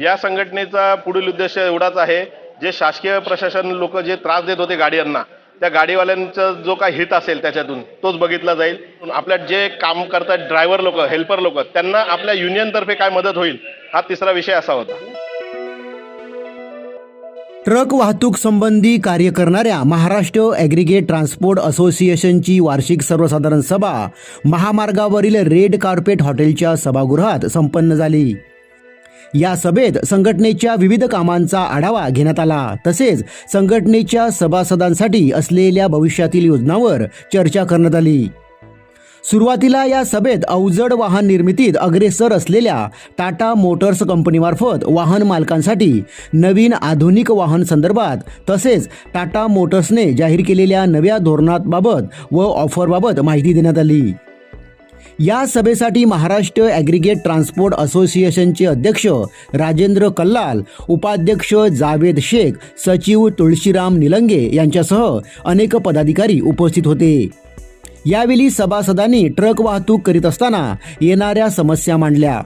या संघटनेचा पुढील उद्देश एवढाच आहे जे शासकीय प्रशासन लोक जे त्रास देत होते गाड्यांना त्या गाडीवाल्यांचा जो काही हित असेल त्याच्यातून तोच बघितला जाईल. आपल्या जे काम करतात ड्रायव्हर लोक हेल्पर लोक त्यांना आपल्या युनियनतर्फे काय मदत होईल हा तिसरा विषय असा होता. ट्रक वाहतूक संबंधी कार्य करणाऱ्या महाराष्ट्र ॲग्रिगेट ट्रान्सपोर्ट असोसिएशनची वार्षिक सर्वसाधारण सभा महामार्गावरील रेड कार्पेट हॉटेलच्या सभागृहात संपन्न झाली. या सभेत संघटनेच्या विविध कामांचा आढावा घेण्यात आला. तसेच संघटनेच्या सभासदांसाठी असलेल्या भविष्यातील योजनांवर चर्चा करण्यात आली. सुरुवातीला या सभेत अवजड वाहन निर्मितीत अग्रेसर असलेल्या टाटा मोटर्स कंपनीमार्फत वाहन मालकांसाठी नवीन आधुनिक वाहन संदर्भात तसेच टाटा मोटर्सने जाहीर केलेल्या नव्या धोरणाबाबत व ऑफरबाबत माहिती देण्यात आली. या सभेसाठी महाराष्ट्र ॲग्रिगेट ट्रान्सपोर्ट असोसिएशनचे अध्यक्ष राजेंद्र कल्लाल उपाध्यक्ष जावेद शेख सचिव तुळशीराम निलंगे यांच्यासह अनेक पदाधिकारी उपस्थित होते. यावेळी सभासदांनी ट्रक वाहतूक करीत असताना येणाऱ्या समस्या मांडल्या.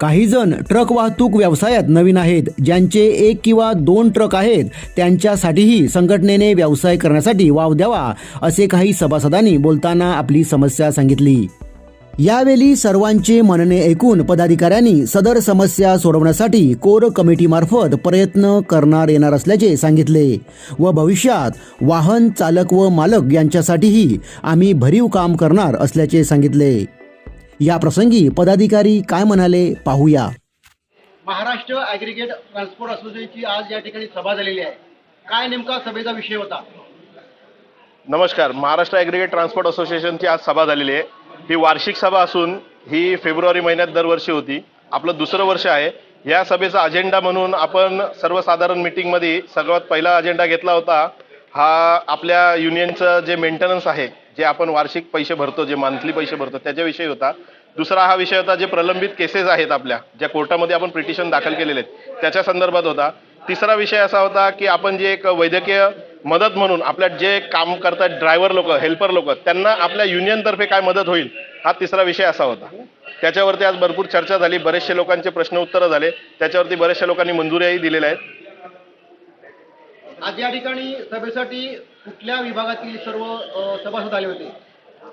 काही जण ट्रक वाहतूक व्यवसायात नवीन आहेत ज्यांचे एक किंवा दोन ट्रक आहेत त्यांच्यासाठीही संघटनेने व्यवसाय करण्यासाठी वाव द्यावा असे काही सभासदांनी बोलताना आपली समस्या सांगितली. यावेळी सर्वांचे म्हणणे ऐकून पदाधिकाऱ्यांनी सदर समस्या सोडवण्यासाठी कोर कमिटीमार्फत प्रयत्न करणार येणार असल्याचे सांगितले व भविष्यात वाहन चालक व मालक यांच्यासाठीही आम्ही भरीव काम करणार असल्याचे सांगितले. या प्रसंगी पदाधिकारी काय म्हणाले पाहूया. महाराष्ट्र ॲग्रिगेट ट्रान्सपोर्ट असोसिएशनची आज या ठिकाणी सभा झालेली आहे. काय नेमका सभेचा विषय होता? नमस्कार. महाराष्ट्र ॲग्रिगेट ट्रान्सपोर्ट असोसिएशनची आज सभा झालेली आहे. ही वार्षिक सभा असून ही फेब्रुवारी महिन्यात दरवर्षी होती. आपलं दुसरं वर्ष आहे. या सभेचा अजेंडा म्हणून आपण सर्वसाधारण मिटिंगमध्ये सर्वात पहिला अजेंडा घेतला होता. हा आपल्या युनियनचं जे मेंटेनन्स आहे जे आपण वार्षिक पैसे भरतो जे मंथली पैसे भरतो त्याच्याविषयी होता. दुसरा हा विषय होता जे प्रलंबित केसेस आहेत आपल्या ज्या कोर्टामध्ये आपण पिटिशन दाखल केलेले आहेत त्याच्या संदर्भात होता. तिसरा विषय असा होता की आपण जे एक वैद्यकीय मदत म्हणून आपल्या जे काम करतात ड्रायव्हर लोक हेल्पर लोक त्यांना आपल्या युनियनतर्फे काय मदत होईल हा तिसरा विषय असा होता. त्याच्यावरती आज भरपूर चर्चा झाली बरेचसे लोकांचे प्रश्न उत्तरं झाले त्याच्यावरती बऱ्याचशा लोकांनी मंजुऱ्याही दिलेल्या आहेत. आज या ठिकाणी सभेसाठी कुठल्या विभागातील सर्व सभासद आले होते?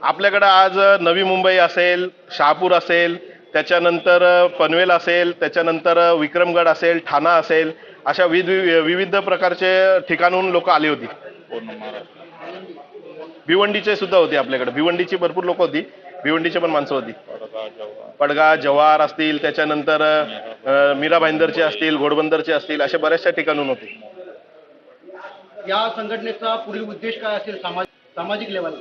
आपल्याकडं आज नवी मुंबई असेल शहापूर असेल त्याच्यानंतर पनवेल असेल त्याच्यानंतर विक्रमगड असेल ठाणा असेल अशा विविध विविध प्रकारचे ठिकाणहून लोक आली होती. भिवंडीचे सुद्धा होते आपल्याकडे. भिवंडीची भरपूर लोक होती. भिवंडीचे पण माणसं होती. पडगा जव्हार असतील त्याच्यानंतर अ, मीरा भाईंदरचे असतील घोडबंदरचे असतील अशा बऱ्याचशा ठिकाणून होते. या संघटनेचा पुढील उद्देश काय असेल समाज सामाजिक लेवल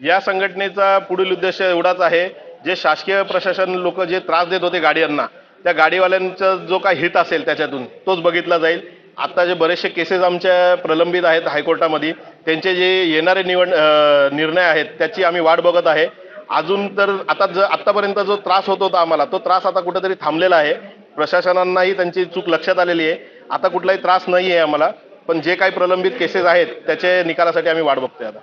या संघटनेचा पुढील उद्देश एवढाच आहे जे शासकीय प्रशासन लोक जे त्रास देत होते गाड्यांना त्या गाडीवाल्यांचा जो काही हित असेल त्याच्यातून तोच बघितला जाईल. आता जे बरेचसे केसेस आमच्या प्रलंबित आहेत हायकोर्टामध्ये त्यांचे जे येणारे निवड निर्णय आहेत त्याची आम्ही वाट बघत आहे. अजून तर आता ज आत्तापर्यंत जो त्रास होत होता आम्हाला तो त्रास आता कुठेतरी थांबलेला आहे. प्रशासनांनाही त्यांची चूक लक्षात आलेली आहे. आता कुठलाही त्रास नाही आहे आम्हाला पण जे काही प्रलंबित केसेस आहेत त्याचे निकालासाठी आम्ही वाट बघतोय आता.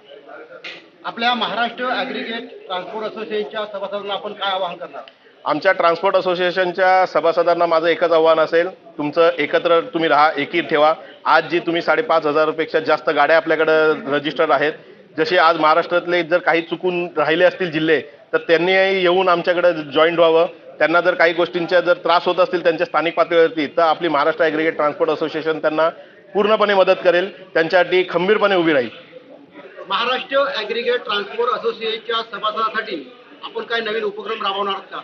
आपल्या महाराष्ट्र ॲग्रिगेट ट्रान्सपोर्ट असोसिएशनच्या सभासदांना आपण काय आवाहन करणार? आमच्या ट्रान्सपोर्ट असोसिएशनच्या सभासदांना माझं एकच आव्हान असेल तुमचं एकत्र तुम्ही राहा एकी ठेवा. आज जी तुम्ही साडेपाच हजारपेक्षा जास्त गाड्या आपल्याकडं रजिस्टर आहेत जसे आज महाराष्ट्रातले जर काही चुकून राहिले असतील जिल्हे तर त्यांनी येऊन आमच्याकडे जॉईंट व्हावं. त्यांना जर काही गोष्टींच्या जर त्रास होत असतील त्यांच्या स्थानिक पातळीवरती तर आपली महाराष्ट्र ॲग्रिगेट ट्रान्सपोर्ट असोसिएशन त्यांना पूर्णपणे मदत करेल. त्यांच्यासाठी खंबीरपणे उभी राहील. महाराष्ट्र ॲग्रिगेट ट्रान्सपोर्ट असोसिएशनच्या सभासदासाठी आपण काय नवीन उपक्रम राबवणार का?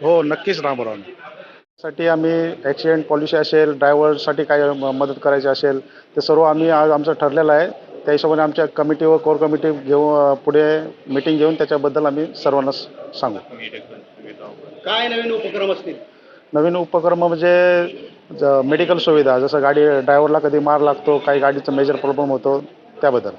हो नक्कीच रामरावसाठी आम्ही ॲक्सिडेंट पॉलिसी असेल ड्रायव्हरसाठी काय म- मदत करायची असेल ते सर्व आम्ही आज आमचं ठरलेलं आहे. त्या हिशोबाने आमच्या कमिटी व कोर कमिटी घेऊन पुढे मिटिंग घेऊन त्याच्याबद्दल आम्ही सर्वांना सांगू. काय नवीन उपक्रम असतील? नवीन उपक्रम म्हणजे मेडिकल सुविधा जसं गाडी ड्रायव्हरला कधी मार लागतो काही गाडीचा मेजर प्रॉब्लेम होतो त्याबद्दल.